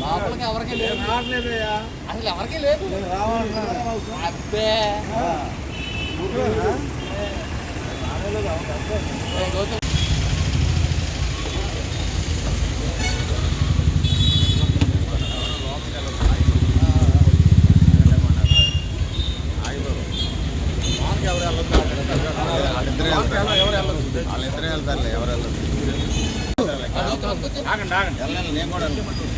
లోపలికి ఎవరికి లేదు. రావట్లేదయ్యా. అసలు ఎవరికి లేదు. అబ్బే ఏ గౌతమ్ వాళ్ళిద్దరే వెళ్తారులే ఎవరు వెళ్ళరు. ఆగండి ఆగండి. వెళ్ళాలి నేను కూడా